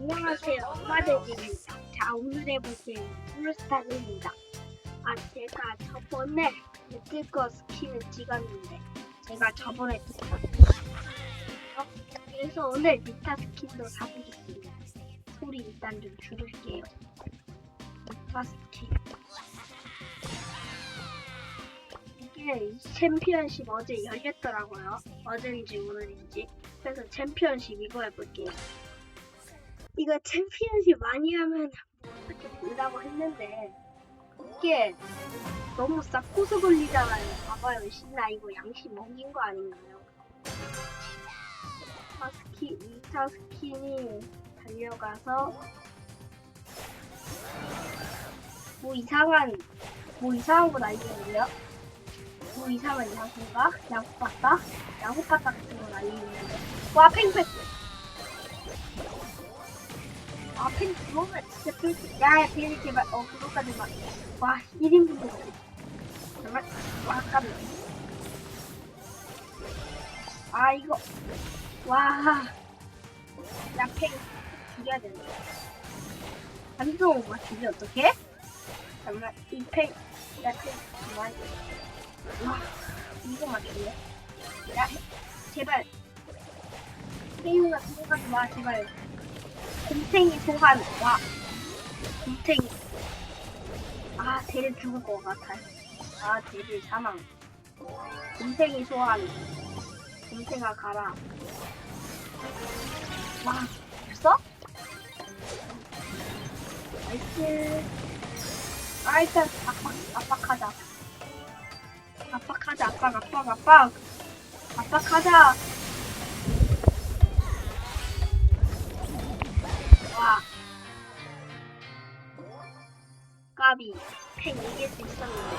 안녕하세요, 엄마들입니다. 자, 오늘 해볼 게임은 풀스타입니다. 아, 제가 저번에 느낄거 스킨을 찍었는데, 제가 저번에 찍었어요. 그래서 오늘 니타 스킨도 사보겠습니다. 소리 일단 좀 줄일게요. 니타 스킨. 이게 챔피언십 어제 열렸더라고요. 어제인지 오늘인지. 그래서 챔피언십 이거 해볼게요. 이거 챔피언십 많이 하면 뭐 어떻게 된다고 했는데 이게 너무 싹고서 걸리잖아요. 봐봐요, 신나 이거 양심 먹인 거 아닌가요? 아, 스킨, 2차 스킨이 달려가서 뭐 이상한 뭐 이상한 거 날리는데요? 뭐 이상한 야구가 야구 바다 야구 바다 같은 거 날리는데 와 팽팽 아, 펜 들어오면 진짜 펜, 야, 야, 펜이 제발, 어, 그거까지 마. 와, 1인분 되지. 정말, 와, 깜짝이야. 아, 이거, 와. 야, 펜, 죽여야 되는데. 한동 맞추지, 어떡해? 정말, 이 펜, 야, 펜, 그만. 와, 이거 맞추네. 야, 제발. 펜이가 들어가지 마, 제발. 곰탱이 소환. 와. 곰탱이. 아 쟤를 죽을 것 같아. 아 쟤를 사망. 곰탱이 소환. 곰탱아 가라. 와 벌써? 나이스. 아 일단 압박 압박하자. 압박하자 압박 압박 압박. 압박하자 와. 까비. 팽 이길 수 있었는데.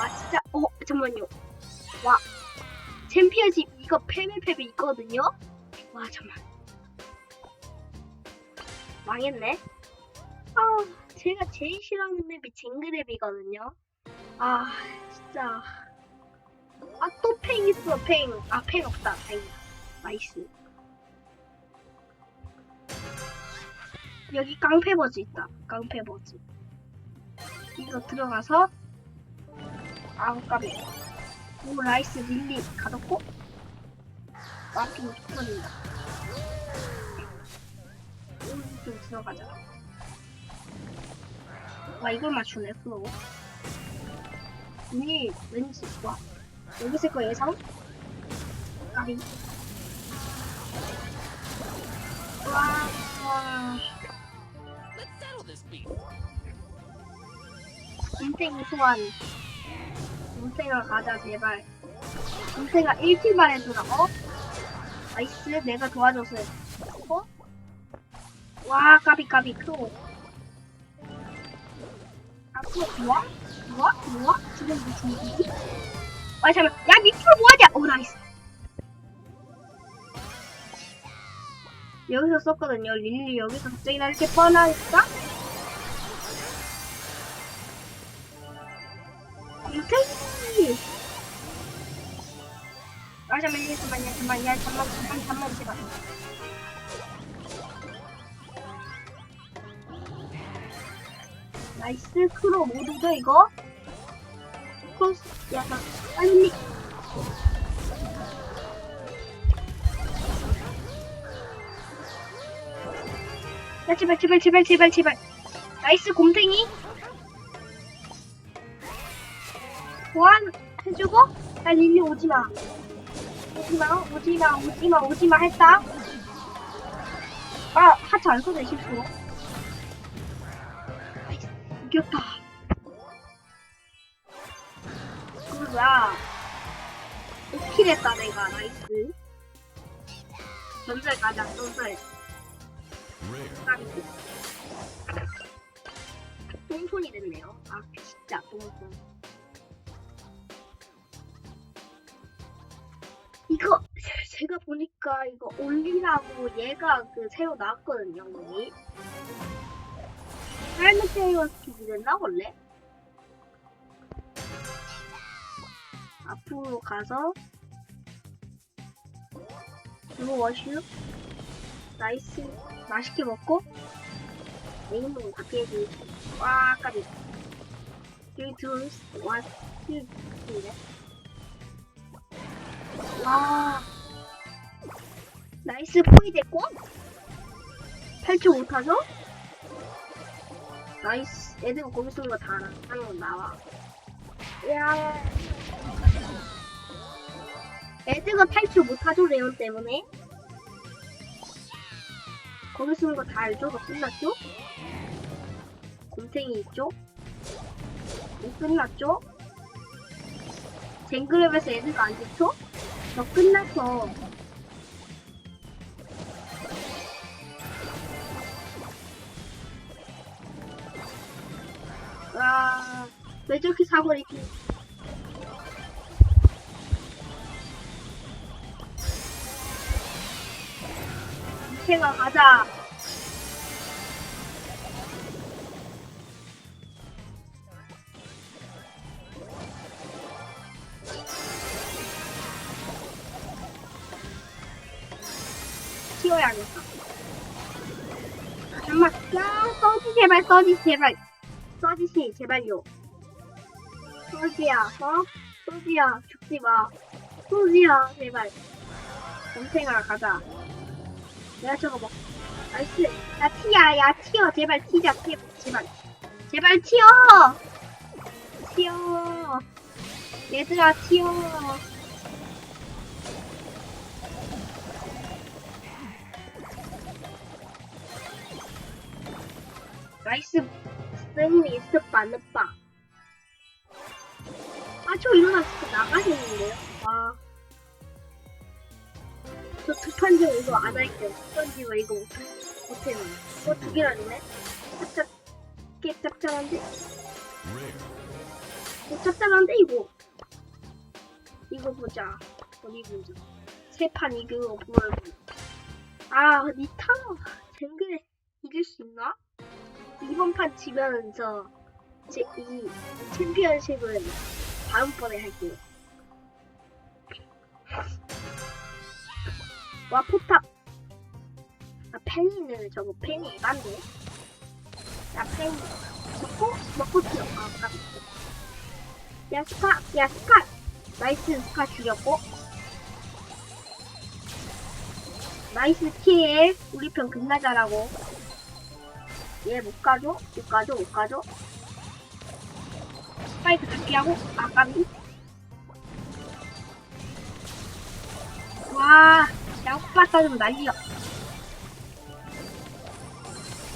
와, 진짜. 어, 잠깐만요. 와. 챔피언십 이거 페밀페밀 있거든요? 와, 잠만. 망했네. 아, 제가 제일 싫어하는 맵이 징그랩이거든요. 아, 진짜. 아, 또 팽 있어, 팽. 아, 팽 없다. 다행이다. 나이스. 여기 깡패 버즈 있다. 깡패 버즈. 이거 들어가서 아우 까비. 오 라이스 릴리 가뒀고 마핑 터진다. 좀 들어가자. 와 이걸 맞추네 플로우. 이 왠지 와 여기 있을 거 예상? 까비. 와. 와. 인생 소환. 인생아 가자 제발. 인생아 1킬만 해주라. 어? 나이스 내가 도와줘서. 어? 와 까비 까비 크로. 아 크로 좋아? 좋아? 좋아? 지금 뭐 중이지? 아 잠깐 야 미프로 뭐하냐? 오 나이스. 여기서 썼거든요. 릴리 여기서 갑자기 나 이렇게 뻔하니까? 잠깐만, 잠깐만, 잠깐만, 야, 잠깐만, 잠깐만, 잠깐만, 제발. 나이스, 크로 모두죠, 이거? 크로스, 야, 나, 빨리. 야, 제발, 제발, 제발, 제발, 제발. 나이스, 곰탱이. 보안 해주고 야 릴리 오지마 오지마 오지마 오지마 오지마 했다. 아 하트 안 실수로 나이스, 이겼다. 그거야? 5킬 했다 내가. 나이스. 전설 가자 전설. 똥손이 됐네요. 아 진짜 똥손 이거 제가 보니까 이거 올리라고 얘가 그 새로 나왔거든요 여기 할머테이어 스키즈 됐나 원래? 앞으로 가서 이거 워슈 나이스. 맛있게 먹고. 메인으로 다 피해주고. 와, 까비. 여기 들어올 수, 와, 힐, 힐인데. 와. 나이스 포이 됐고. 8초 못하죠? 나이스. 애들 거기 쏜거다 알아. 하는 거 나와. 야. 애들가 8초 못하죠, 레온 때문에. 거기 쓰는 거 다 알죠? 너 끝났죠? 곰탱이 있죠? 이 끝났죠? 쟁그랩에서 애들가 안 좋죠? 너 끝났어. 와, 왜 저렇게 사고를 이렇게. 이태가 가자. 튀어야겠다. 잠깐만, 야, 써지 제발, 써지 제발. 써지씨, 제발요. 써지야, 어? 써지야, 죽지 마. 써지야, 제발. 동생아, 가자. 내가 저거 먹. 나이스. 야, 티야, 야, 튀어. 제발, 튀자, 튀어. 제발. 제발, 튀어! 튀어. 얘들아, 튀어. 나이스. 스님이 스빠, 느빠. 아, 저 일어나 진짜 나가시는데요? 아. 저 두판지 이거 안 할게요. 두판지가 이거 못, 못해요. 어, 두 개나 주네? 짭짭, 꽤 짭짤한데? 어, 짭짤한데, 이거? 이거 보자. 어디 보자. 세 판 이거 보여줘. 아, 니타? 쟁그레 이길 수 있나? 이번 판 지면 저, 제, 이 챔피언십은 다음번에 할게요. 와, 포탑. 아, 펜이는 저거 펜이 에반데. 야, 펜. 먹고, 먹고 튀어. 아, 깜 야, 스카, 야, 스카. 나이스, 스카 죽였고. 나이스 킬. 우리 편 잘하고. 얘 못 가죠? 못 가죠? 못 가죠? 스파이크 잡기 하고, 아, 깜비. 와, 양파 싸주면 난리야.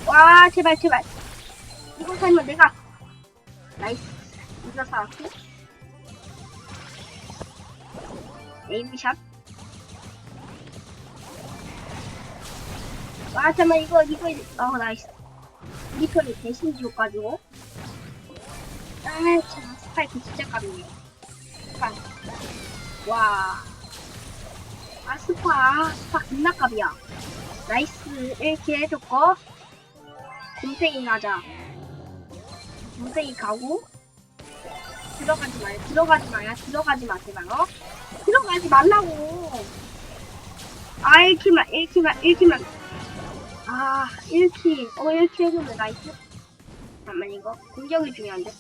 와, 제발, 제발. 이거 살면 내가. 나이스. 이거 살았고. 에임샷. 와, 잠깐만, 이거, 이거, 어, 나이스. 우리 편이 대신 지워가지고. 아, 참, 스파이크 진짜 깝네. 스파이크. 와. 아, 스파, 아, 스파 겁나 깝이야. 나이스, 1킬 해줬고. 곰탱이 가자. 곰탱이 가고. 들어가지 마요. 들어가지 마요. 들어가지 마, 제발, 어? 들어가지 말라고. 아, 1킬만, 1킬만, 1킬만. 아, 1킬. 어, 1킬 해주면 나이스. 잠깐만, 이거. 공격이 중요한데.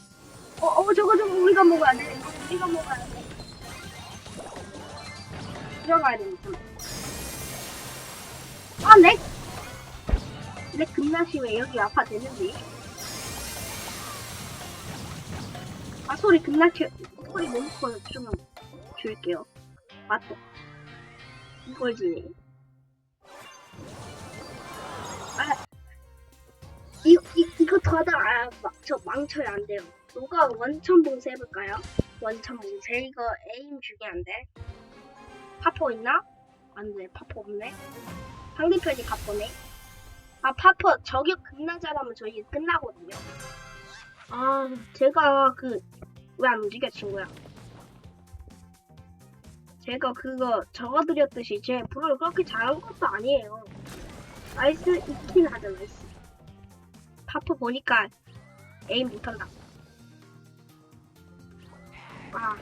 어, 어, 저거, 저거, 우리가 먹어야 돼. 이거 우리가 먹어야 돼. 들어가야 됩니다. 아, 렉! 렉 금나시 왜 여기 아파 되는지? 아, 소리 금나시, 소리 너무 커서 좀 줄게요. 맞다. 이걸지. 아, 이, 이, 이거 더 하다, 아, 막, 저 망쳐야 안 돼요. 누가 원천 봉쇄 해볼까요? 원천 봉쇄. 이거 에임 중요한데. 파포 있나? 안 돼, 파포 없네. 상대편이 가포네. 아, 파포 저격 겁나 잘하면 저희 끝나거든요. 아, 제가 그, 왜 안 움직여, 친구야? 제가 그거 적어드렸듯이 제 불을 그렇게 잘한 것도 아니에요. 나이스, 있긴 하죠, 나이스. 파포 보니까 에임 못한다. 아.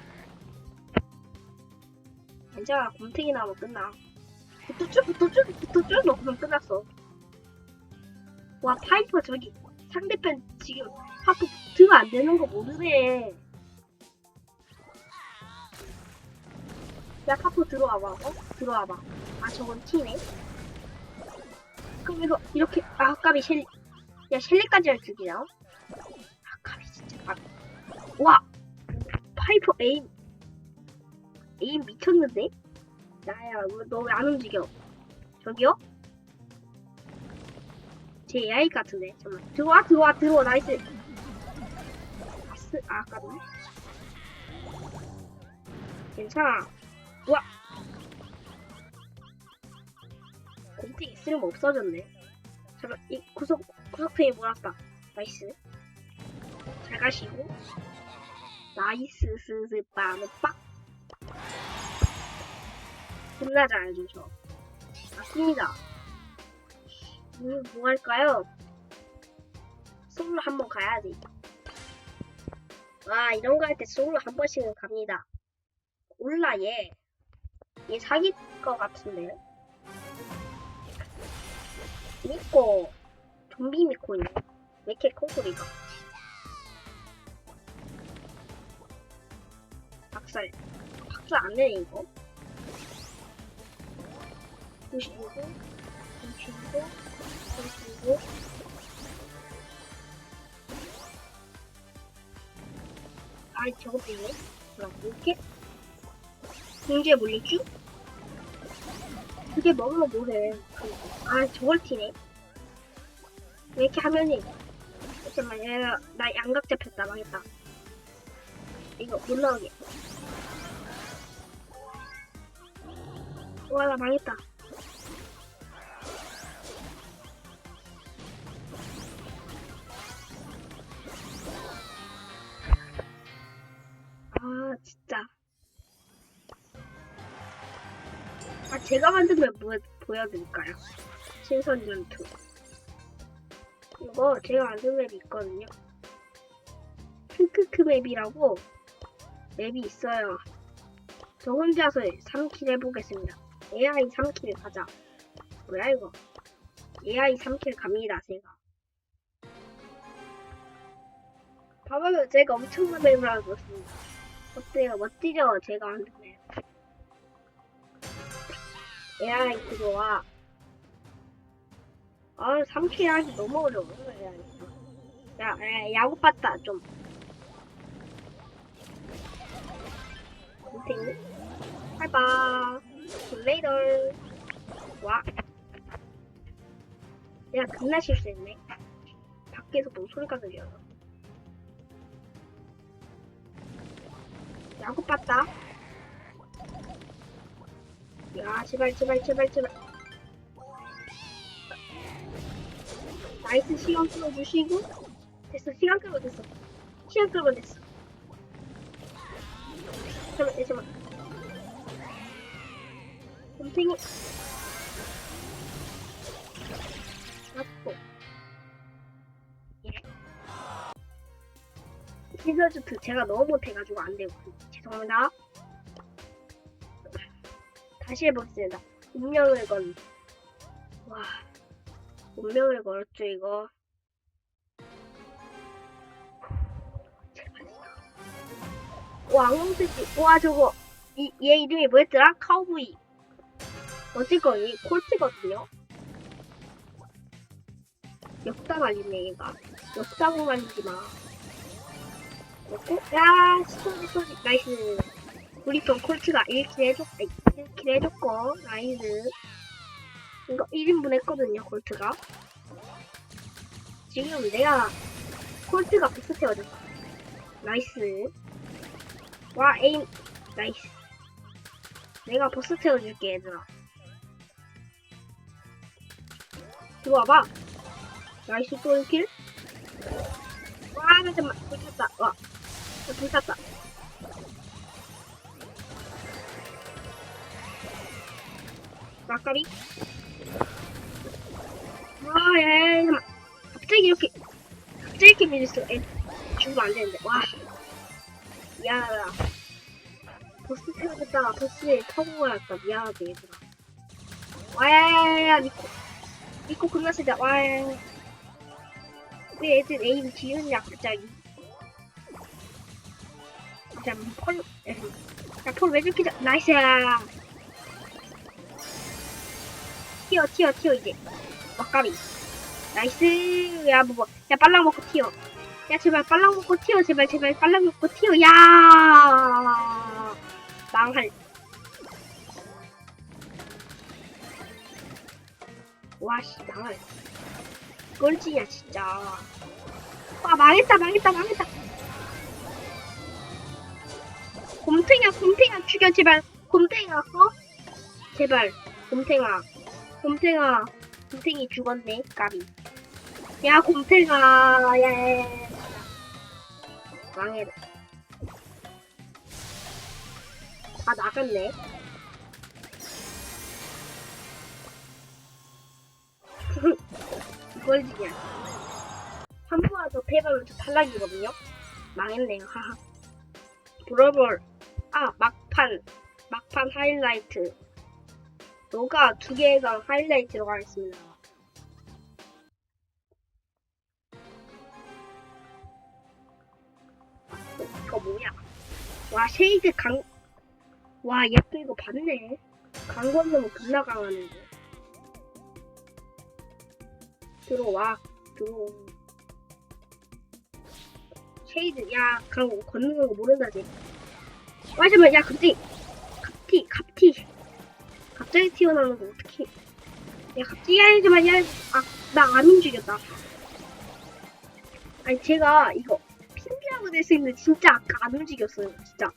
괜찮아, 곰탱이 나오면 끝나. 붙어줘 붙어줘 너 그럼 끝났어 와 파이퍼 저기 상대편 지금 하프 붙으면 안 되는 거 모르네 야 하프 들어와봐 어? 들어와봐 아 저건 티네 그럼 이거 이렇게 아 까비 셸리 야 셸리까지 할 줄이야? 아 까비 진짜 아. 와! 파이퍼 에임. 에임 미쳤는데? 나야 너 왜 안 움직여? 저기요? 제 AI 같은데 잠깐만. 들어와 들어와 들어와 나이스. 아스 아 까비. 괜찮아. 우와 공택 있으면 없어졌네. 잠깐 이 구석 구석탱이 몰았다. 나이스. 잘 가시고. 나이스 스스 빠르빡 겁나 잘해줘 저. 맞습니다. 음, 뭐 할까요? 솔로 한번 가야지. 와 이런 거 할 때 솔로 한 번씩은 갑니다. 올라 얘. 얘 사귈 것 같은데. 미코. 좀비 미코네. 왜 이렇게 큰 소리가? 박살. 박살 안 내네, 이거. 95, 95, 95. 아이, 저거 빼네. 그럼 이렇게? 공주에 몰렸쥬? 그게 먹으면 뭐해. 아, 저걸 티네. 왜 이렇게 하면이. 잠깐만, 야, 나 양각 잡혔다. 망했다. 이거 못 나오게. 와, 나 망했다. 제가 만든 맵 뭐, 보여드릴까요? 신선 전투. 이거 제가 만든 맵이 있거든요. 크크크 맵이라고 맵이 있어요. 저 혼자서 3킬 해보겠습니다. AI 3킬 가자. 뭐야 이거? AI 3킬 갑니다, 제가. 봐봐요, 제가 엄청난 맵을 하고 있습니다. 어때요? 멋지죠? 제가 만든 맵. AI 들어와. 아, 3킬 하기 너무 어려워. 야, 야, 야구 봤다, 좀. 선생님? 하이바. 레이더. 와. 내가 겁나 실수했네. 밖에서 뭐 소리가 들려서. 야구 봤다. 야, 제발, 제발, 제발, 제발. 나이스 시간 끌어주시고. 됐어, 시간 끌어 됐어. 시간 끌어 됐어. 잠깐만, 잠깐만. 곰탱이. 맞고. 예. 시저주트 제가 너무 못해가지고 안 되고. 죄송합니다. 다시 해보겠습니다. 운명을 건. 와. 운명을 걸었죠, 이거. 와, 황새끼. 와, 저거. 이, 얘 이름이 뭐였더라? 카우보이. 어쨌건, 이 콜트거든요. 역당 아니네, 얘가. 역당을 말리지 마. 그리고, 야, 스토리, 스토리. 나이스. 우리 편 콜트가 1킬 해줬, 1킬 해줬고, 나이스. 이거 1인분 했거든요, 콜트가. 지금 내가, 콜트가 비슷해가지고. 나이스. 와, 에임. 나이스. 내가 보스 태워줄게, 얘들아. 들어와봐. 나이스, 또 1킬. 와, 잠깐만. 불탔다. 와. 불탔다. 막가리. 와, 야, 야, 잠깐만. 갑자기 이렇게, 갑자기 이렇게 밀렸어. 에, 죽으면 안 되는데. 와. 미안하다. 버스 태워줬다가 버스에 가야겠다. 미안하다, 얘들아. 와 야 야 야 야 니코 니코 겁나 세다 와야야야 왜 애들 에임 지우냐 갑자기 진짜 펄 야폴왜 이렇게 잘 나이스 튀어 튀어 튀어 이제. 막가비 나이스. 야뭐야 빨랑 먹고 튀어. 야 제발 빨랑 먹고 튀어. 제발 제발 빨랑 먹고 튀어. 야! 망할. 와씨 망할. 꼴찌야 진짜. 아 망했다 망했다 망했다. 곰탱이야 곰탱아 죽여 제발. 곰탱아 어? 제발 곰탱아 곰탱아. 곰탱이 죽었네 까비. 야 곰탱아. 야 야 야 망해 아 나갔네. 이걸 지냐. 한 번만 더저 탈락이거든요? 망했네요 하하. 브러벌 아 막판. 막판 하이라이트 너가 두 개가 하이라이트로 가겠습니다 이거 뭐야 와 쉐이드 강 와, 얘또 이거 봤네. 강 건너면 겁나 강하는데. 들어와, 들어와. 쉐이드, 야, 강 건너는 거 모른다지. 와, 잠깐만, 야, 갑자기, 갑티, 갑티. 갑자기 튀어나오는 거 어떡해. 야, 갑자기, 야, 잠깐만, 야, 아, 나안 움직였다. 아니, 제가 이거, 핑계하고 될 수 있는데 진짜 아까 안 움직였어요, 진짜.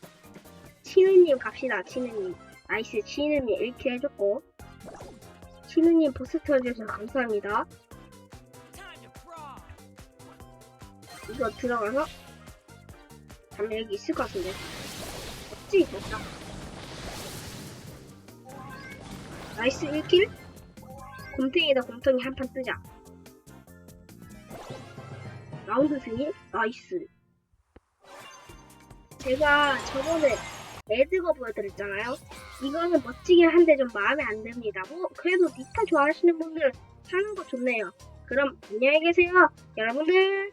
치느님 갑시다 치느님 나이스 치느님 이렇게 해줬고 치느님 보스 터주셔서 감사합니다. 이거 들어가서 담배 여기 있을 것 같은데 없지? 없다 나이스 1킬 곰탱이다 곰탱이 한 판 뜨자 라운드 승리 나이스 제가 저번에 레드거 보여드렸잖아요. 이거는 멋지긴 한데 좀 마음에 안 듭니다. 뭐 그래도 니타 좋아하시는 분들 사는 거 좋네요. 그럼 안녕히 계세요, 여러분들.